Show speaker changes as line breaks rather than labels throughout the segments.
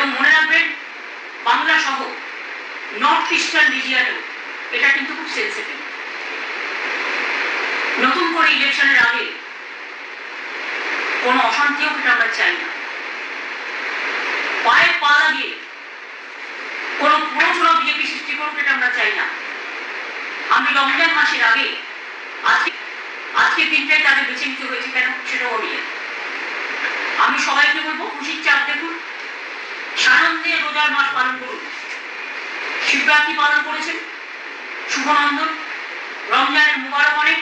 এবং মনে রাখবেন, বাংলা সহ নর্থ ইস্টার্ন রিজিয়ানেও এটা কিন্তু খুব সেন্সিটিভ নতুন করে ইলেকশনের আগে কোনো অশান্তিও কিন্তু আমরা চাই না। পায়ে পা লাগিয়ে কোনো প্রচুরা বিজেপি সৃষ্টি করুক এটা আমরা চাই না। আমি রমজান মাসের আগে আজকে আজকে দিনটাই তাদের বেছে হয়েছে কেন সেটাও নিয়ে আমি সবাইকে বলব খুশির চাপ দেখুন রোজার মাস পালন করুন। শিবরাত্রি পালন করেছেন। শুভনন্দন রমজানের মুবারক অনেক।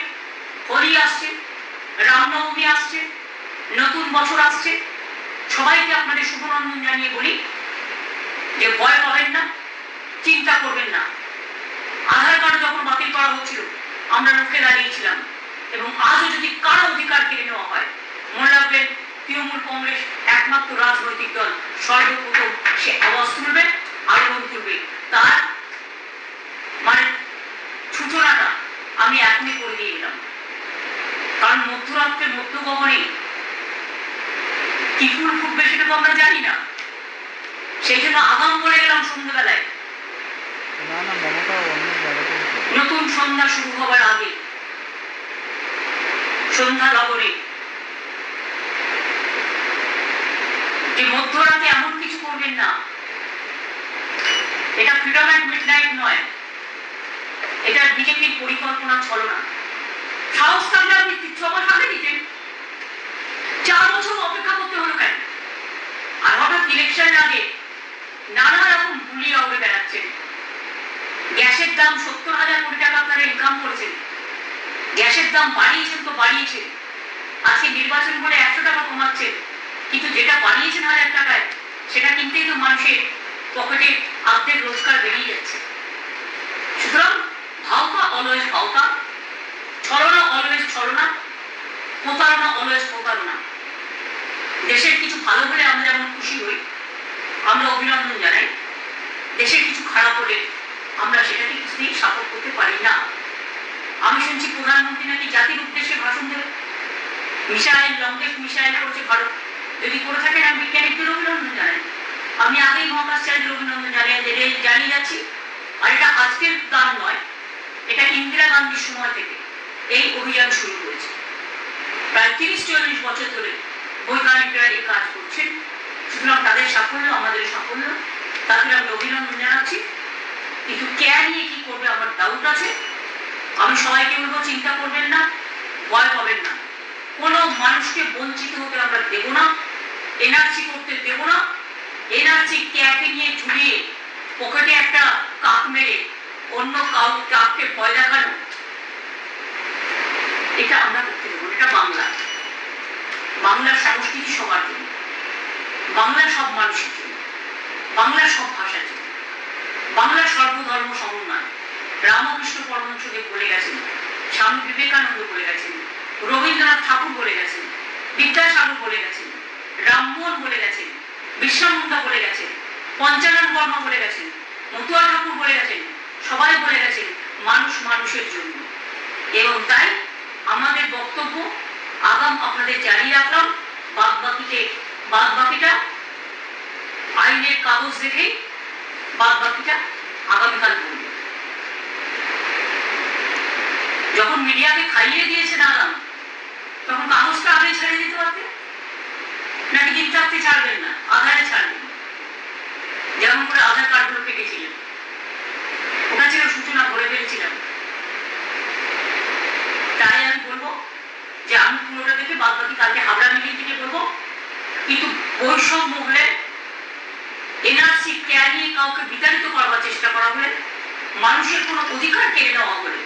হোলি আসছে। রামনবমী আসছে। নতুন বছর আসছে। সবাইকে আপনাদের শুভনন্দন জানিয়ে বলি যে ভয় পাবেন না, চিন্তা করবেন না। আধার কার্ড যখন বাতিল করা হচ্ছিল, আমরা রুখে দাঁড়িয়েছিলাম এবং আজও যদি কারও অধিকার কেড়ে নেওয়া হয়, মনে রাখবেন তৃণমূল কংগ্রেস একমাত্র রাজনৈতিক দল। সর্বপ্রথম সে আওয়াজ তুলবে আলোড়ন তুলবে। তার মানে সূচনাটা আমি এখনই করে দিয়ে গেলাম কারণ মধ্যরাত্রের মধ্যগমনে কি ফুল ফুটবে সেটা তো আমরা জানি না। সেই জন্য আগাম বলে গেলাম সন্ধ্যাবেলায়। নতুন সন্ধ্যা শুরু হবার আগে সন্ধ্যা লগরে যে মধ্যরাতে এমন কিছু করবেন না। এটা ফ্রিডম অ্যান্ড মিডনাইট নয়। এটা বিজেপির পরিকল্পনা ছলনা। সাহস থাকলে আপনি ছ মাস আগে দিতেন। চার বছর অপেক্ষা করতে হলো কেন? আর হঠাৎ ইলেকশনের আগে নানা রকম গুলি উড়ে বেড়াচ্ছেন। গ্যাসের দাম সত্তর হাজার কোটি টাকা আপনারা ইনকাম করেছেন। গ্যাসের দাম বাড়িয়েছেন তো বাড়িয়েছেন। আজকে নির্বাচন করে একশো টাকা কমাচ্ছেন। কিন্তু যেটা বাড়িয়েছেন হাজার টাকায়, সেটা কিনতেই তো মানুষের পকেটে অর্ধেক রোজগার বেরিয়ে যাচ্ছে। সুতরাং ভাওতা অলওয়েজ ভাওতা, ছলনা অলওয়েজ ছলনা, প্রতারণা অলওয়েজ প্রতারণা। দেশের কিছু ভালো হলে আমরা যেমন খুশি হই, আমরা অভিনন্দন জানাই। দেশের কিছু খারাপ হলে আমরা সেটাকে কিছুতেই সাপোর্ট করতে পারি না। আমি শুনছি প্রধানমন্ত্রী নাকি জাতির উদ্দেশ্যে ভাষণ দেবে। মিসাইল, লঙ্কেশ মিসাইল করছে ভারত। যদি করে থাকেন আমি বিজ্ঞানীদের অভিনন্দন জানাই আমি আগেই মহাকাশচারীদের অভিনন্দন জানিয়ে জানিয়ে যাচ্ছি। আর এটা আজকের গান নয়, এটা ইন্দিরা গান্ধীর সময় থেকে এই অভিযান শুরু হয়েছে। প্রায় তিরিশ চল্লিশ বছর ধরে বৈজ্ঞানিকরা এই কাজ করছেন। সুতরাং তাদের সাফল্য, আমাদের সাফল্য, তাদের আমি অভিনন্দন জানাচ্ছি। কিন্তু কে নিয়ে কি করবে আমার ডাউট আছে। আমি সবাইকে বলব, চিন্তা করবেন না, ভয় পাবেন না। কোনো মানুষকে বঞ্চিত হতে আমরা দেব না। এনআরসি করতে দেব না। এনআরসি ক্যাকে নিয়ে ঝুলিয়ে পকেটে একটা কাক মেরে অন্য কাউ কাককে ভয় দেখানো, এটা আমরা করতে দেবো এটা বাংলা। বাংলার সংস্কৃতি সবার জন্য। বাংলার সব মানুষের জন্য। বাংলার সব ভাষার জন্য। বাংলার সর্বধর্ম সমন্বয়। রামকৃষ্ণ পরমহংসদেব বলে গেছেন, স্বামী বিবেকানন্দ বলে গেছেন, রবীন্দ্রনাথ ঠাকুর বলে গেছেন, বিদ্যাসাগর বলে গেছেন রামমোহন বলে গেছেন বিশ্বানন্দ বলে গেছেন পঞ্চানন বর্মা বলে গেছেন মতুয়া ঠাকুর বলে গেছেন সবাই বলে গেছেন মানুষ মানুষের জন্য। এবং তাই আমাদের বক্তব্য আগাম আপনাদের জানিয়ে রাখলাম বাদ বাকিতে বাদ বাকিটা আইনের কাগজ দেখেই বাদ বাকিটা আগামীকাল বলব যখন মিডিয়াকে খাইয়ে দিয়েছেন আগাম তখন কাগজটা আগে ছেড়ে দিতে পারতেন নাকি দিন চারটে ছাড়বেন না, আধারে ছাড়বেন যেমন করে আধার কার্ডগুলো কেটেছিলেন ওটা ছিল সূচনা ভরে ফেলেছিলাম। তাই আমি বলব যে আমি পুরোটা দেখে বাদ বাকি কালকে হাবড়া মিটিং থেকে বলব, কিন্তু বৈষম্য হলে এনআরসি কেয়ার নিয়ে কাউকে বিতাড়িত করবার চেষ্টা করা হলে মানুষের কোনো অধিকার কেড়ে নেওয়া হলে,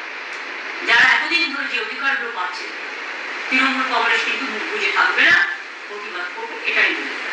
যারা এতদিন ধরে যে অধিকারগুলো পাচ্ছে, তৃণমূল কংগ্রেস কিন্তু মুখ বুঝে থাকবে না, প্রতিবাদ করব, এটাই বলব